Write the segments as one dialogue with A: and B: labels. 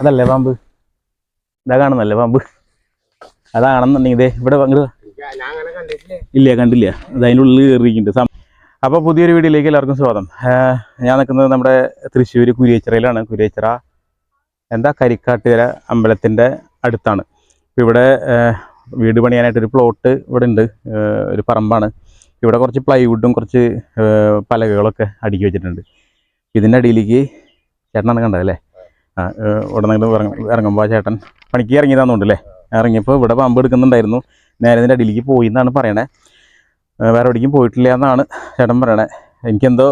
A: അതല്ലേ പാമ്പ്? ഇതാ കാണുന്നല്ലേ പാമ്പ്? അതാണെന്നുണ്ടെങ്കിൽ ഇതേ ഇവിടെ ഇല്ല കണ്ടില്ല. ഇത് അതിന്റെ ഉള്ളിൽ കയറിയിട്ടുണ്ട് അപ്പോൾ പുതിയൊരു വീഡിയോയിലേക്ക് എല്ലാവർക്കും സ്വാഗതം. ഞാൻ നിൽക്കുന്നത് നമ്മുടെ തൃശ്ശൂർ കുരിയച്ചിറയിലാണ്. കുരിയച്ചിറ എന്താ കരിക്കാട്ടുകര അമ്പലത്തിന്റെ അടുത്താണ്. ഇപ്പോൾ ഇവിടെ വീട് പണിയാനായിട്ടൊരു പ്ലോട്ട് ഇവിടെ ഉണ്ട്. ഒരു പറമ്പാണ്. ഇവിടെ കുറച്ച് പ്ലൈവുഡും കുറച്ച് പലകകളൊക്കെ അടുക്കി വെച്ചിട്ടുണ്ട്. ഇതിന്റെ അടിയിലേക്ക് ചേട്ടനാണ് കണ്ടതല്ലേ ആ ഉടനെങ്കിലും ഇറങ്ങ ഇറങ്ങുമ്പോൾ ചേട്ടൻ പണിക്ക് ഇറങ്ങിയതാണെന്നുണ്ട് അല്ലേ ഇറങ്ങിയപ്പോൾ ഇവിടെ പമ്പ് എടുക്കുന്നുണ്ടായിരുന്നു. നേരെ ഇതിന്റെ അടിയിലേക്ക് പോയി എന്നാണ് പറയണേ. വേറെ എവിടേക്കും പോയിട്ടില്ല എന്നാണ് ചേട്ടൻ പറയണേ. എനിക്കെന്തോ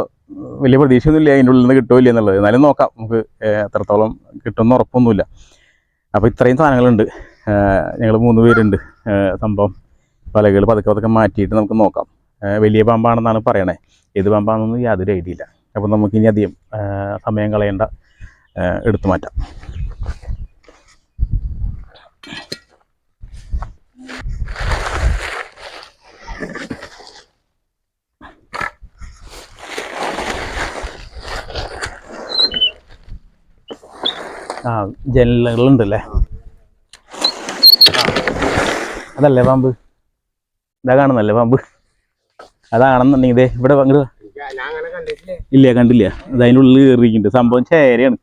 A: വലിയ പ്രതീക്ഷയൊന്നുമില്ല അതിന്റെ ഉള്ളിൽ നിന്ന് കിട്ടുമില്ല എന്നുള്ളത്. എന്നാലും നോക്കാം നമുക്ക് എത്രത്തോളം കിട്ടുമെന്ന് ഉറപ്പൊന്നുമില്ല. അപ്പോൾ ഇത്രയും സാധനങ്ങളുണ്ട്. ഞങ്ങൾ മൂന്ന് പേരുണ്ട്. സംഭവം പലകൾ പതുക്കെ പതുക്കെ മാറ്റിയിട്ട് നമുക്ക് നോക്കാം. വലിയ പാമ്പാണെന്നാണ് പറയണേ. ഏത് പാമ്പാണെന്നൊന്നും യാതൊരു ഐഡിയ ഇല്ല അപ്പോൾ നമുക്ക് ഇനി അധികം സമയം കളയേണ്ട എടുത്തു മാറ്റാം. ആ ജനലുകളുണ്ടല്ലേ? അതല്ലേ പാമ്പ്? ഇതാ കാണുന്നല്ലേ പാമ്പ്? അതാണെന്നുണ്ടെങ്കിൽ ഇതേ ഇവിടെ അങ്ങോട്ട് ഇല്ല കണ്ടില്ല. അത് അതിന്റെ ഉള്ളിൽ കയറിയിട്ടുണ്ട് സംഭവം ചേരയാണ്.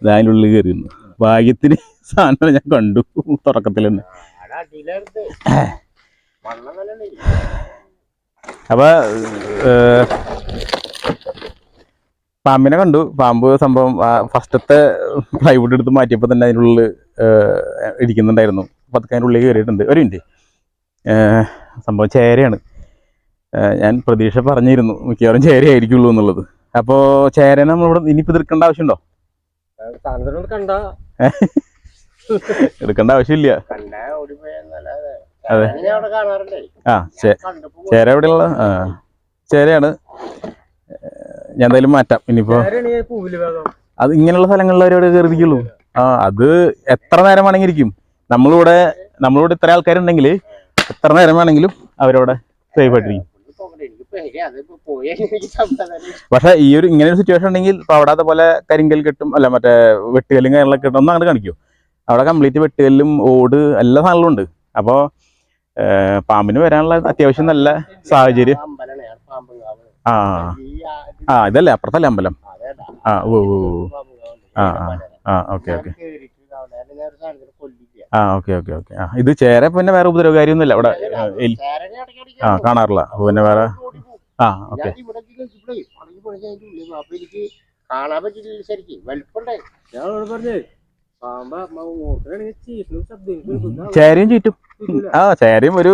B: അത്
A: അതിന്റെ ഉള്ളിൽ കയറിയിരുന്നു. ഭാഗ്യത്തിന് സാധനം ഞാൻ കണ്ടു. തുടക്കത്തിൽ തന്നെ. അപ്പൊ പാമ്പിനെ കണ്ടു. പാമ്പ് സംഭവം ഫസ്റ്റത്തെ പ്ലൈവുഡ് എടുത്ത് മാറ്റിയപ്പോൾ തന്നെ അതിനുള്ളിൽ ഇരിക്കുന്നുണ്ടായിരുന്നു. പതുക്കെ അതിനുള്ളിൽ കയറിയിട്ടുണ്ട്. ഒരു മിനിറ്റ് സംഭവം ചേരയാണ്. ഞാൻ പ്രതീക്ഷ പറഞ്ഞിരുന്നു മിക്കവാറും ചേരയായിരിക്കുള്ളൂ എന്നുള്ളത്. അപ്പോൾ ചേരനെ നമ്മളിവിടെ ഇനിയിപ്പോൾ എടുക്കേണ്ട ആവശ്യമുണ്ടോ? എടുക്കേണ്ട ആവശ്യമില്ല. അതെ. ആ ചേര എവിടെയുള്ള? ആ ചേരയാണ്. ഞാൻ എന്തായാലും മാറ്റാം.
B: ഇനിയിപ്പോ
A: അത് ഇങ്ങനെയുള്ള സ്ഥലങ്ങളിൽ അവരവിടെ കയറിയിരിക്കുള്ളൂ ആ അത് എത്ര നേരം വേണമെങ്കിൽ ഇരിക്കും? നമ്മളിവിടെ നമ്മളിവിടെ ഇത്ര ആൾക്കാരുണ്ടെങ്കിൽ എത്ര നേരം വേണമെങ്കിലും അവരവിടെ സേഫ് ആയിട്ടിരിക്കും.
B: എനിക്ക് പേര് അതിപ്പോ പോയി എനിക്ക് സമാധാനം
A: പക്ഷെ ഈ ഒരു ഇങ്ങനെ ഒരു സിറ്റുവേഷൻ ഉണ്ടെങ്കിൽ ഇപ്പൊ അവിടെ പോലെ കരിങ്കൽ കിട്ടും അല്ല മറ്റേ വെട്ടുകല്ലും കാര്യങ്ങളൊക്കെ കിട്ടും. ഒന്നും അങ്ങോട്ട് കാണിക്കും? അവിടെ കംപ്ലീറ്റ് വെട്ടുകല്ലും ഓട് എല്ലാ സാധനങ്ങളും ഉണ്ട്. അപ്പോൾ പാമ്പിന് വരാനുള്ള അത്യാവശ്യം നല്ല സാഹചര്യം. ആ
B: ആ-
A: ഇതല്ലേ അപ്പുറത്തല്ലേ അമ്പലം. ആ ഓ ആ. ആ ഓക്കെ ഓക്കെ
B: ഞാൻ കേറിയിട്ട് അവിടെ ഞാൻ ഒരു സാധനത്തിന് കൊല്ലില്ല.
A: ആ ഓക്കെ ഓക്കെ ഓക്കെ. ആ ഇത് ചേര പിന്നെ വേറെ ഉപദ്രവകാരിയൊന്നുമില്ല. അവിടെ ആ, കാണാറില്ല. അപ്പൊ പിന്നെ വേറെ ആ ഓക്കെ.
B: ഞാൻ കാണാൻ പറ്റില്ല ശരിക്കും. വലിപ്പണ്ടേ പറഞ്ഞേ
A: ചേരയും ചുറ്റും. ആ ചേരയും ഒരു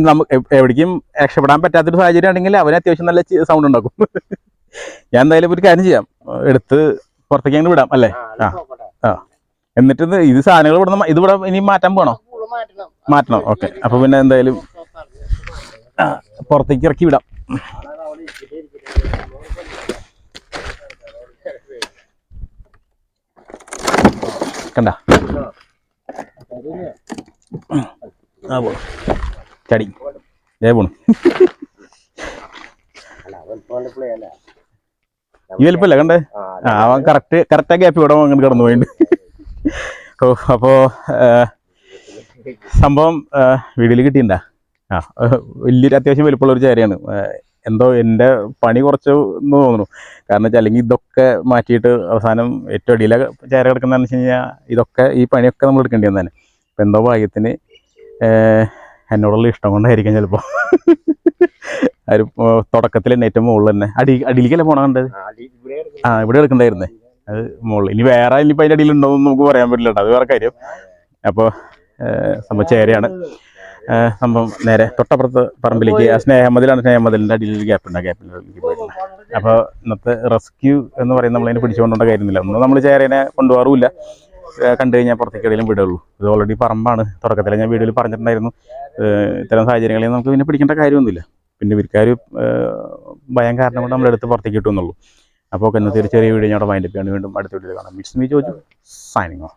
A: നമുക്ക് എവ്- എവിടേക്കും രക്ഷപ്പെടാൻ പറ്റാത്തൊരു സാഹചര്യം ആണെങ്കിൽ അവന് അത്യാവശ്യം നല്ല സൗണ്ട് ഉണ്ടാക്കും. ഞാൻ എന്തായാലും ഒരു കാര്യം ചെയ്യാം. എടുത്ത് പുറത്തേക്ക് അങ്ങനെ വിടാം അല്ലേ? ആ ആ. എന്നിട്ട് ഇത് സാധനങ്ങൾ ഇവിടെ നിന്ന് ഇത് ഇവിടെ ഇനി മാറ്റാൻ പോകണോ
B: മാറ്റണം.
A: ഓക്കെ. അപ്പൊ പിന്നെ എന്തായാലും പുറത്തേക്ക് ഇറക്കി വിടാം. കണ്ട? ആ പോണു. ചടി. പോണു. ഈ വലിപ്പല്ലേ കണ്ടേ? ആ അവൻ കറക്റ്റ് കറക്റ്റ് ഗ്യാപ്പ് ഇവിടെ അങ്ങനെ കടന്നു പോയിട്ടുണ്ട് ഓ അപ്പോൾ സംഭവം വീട്ടിൽ കിട്ടിയിട്ടുണ്ടാ ആ വലിയൊരു അത്യാവശ്യം വലുപ്പമുള്ള ഒരു ചേരയാണ് എന്തോ എന്റെ പണി കുറച്ച് എന്ന് തോന്നുന്നു. കാരണം വെച്ചാൽ അല്ലെങ്കിൽ ഇതൊക്കെ മാറ്റിയിട്ട് അവസാനം ഏറ്റവും അടിയിലെ ചേര കിടക്കുന്നതെന്ന് വെച്ച് കഴിഞ്ഞാൽ ഇതൊക്കെ ഈ പണിയൊക്കെ നമ്മൾ എടുക്കേണ്ടി വന്നതാണ്. അപ്പം എന്തോ ഭാഗ്യത്തിന് എന്നോടുള്ള ഇഷ്ടം കൊണ്ടായിരിക്കും ചിലപ്പോൾ ഒരു തുടക്കത്തിൽ തന്നെ ഏറ്റവും മുകളിൽ തന്നെ. അടി അടിയിലേക്കല്ലേ പോണ കണ്ടത്? ആ ഇവിടെ എടുക്കണ്ടായിരുന്നേ അത് മുകളിൽ ഇനി വേറെ ഇനിയിപ്പോൾ അതിന്റെ അടിയിൽ ഉണ്ടോ എന്ന് നമുക്ക് പറയാൻ പറ്റില്ല അത് വേറെ കാര്യം. അപ്പോൾ സംഭവം ചേരയാണ്. സംഭവം നേരെ തൊട്ടപ്പുറത്ത് പറമ്പിലേക്ക് സ്നേഹമതിലാണ് സ്നേഹമതിലിന്റെ അടിയിൽ ഒരു ഗ്യാപ്പ് ഉണ്ട്. ഗ്യാപ്പിലേക്ക് പോയിട്ടുണ്ട് അപ്പോൾ ഇന്നത്തെ റെസ്ക്യൂ എന്ന് പറയുന്നത് നമ്മളതിനെ പിടിച്ചുകൊണ്ടുള്ള കാര്യമില്ല ഒന്നും നമ്മൾ ചേരേനെ കൊണ്ടുപോകാറുമില്ല. കണ്ടു കഴിഞ്ഞാൽ പുറത്തേക്ക് എവിടെയും വിടുള്ളൂ ഇത് ഓൾറെഡി പറമ്പാണ്. തുടക്കത്തിൽ ഞാൻ വീഡിയോയിൽ പറഞ്ഞിട്ടുണ്ടായിരുന്നു. ഇത്തരം സാഹചര്യങ്ങളിൽ നമുക്ക് പിന്നെ പിടിക്കേണ്ട കാര്യമൊന്നുമില്ല. പിന്നെ ഇവർക്കാർ ഭയം കാരണം കൊണ്ട് നമ്മളെടുത്ത് പുറത്തേക്ക് കിട്ടുമെന്നുള്ളൂ അപ്പോൾ ഒക്കെ ഇന്നത്തെ ഒരു ചെറിയ വീഡിയോ ഞങ്ങളുടെ മൈൻഡ് ചെയ്യാണ് വീണ്ടും അടുത്ത വീഡിയോയിൽ കാണാം. മിസ് മീ ചോദിച്ചു സൈനിങ് ഓഫ്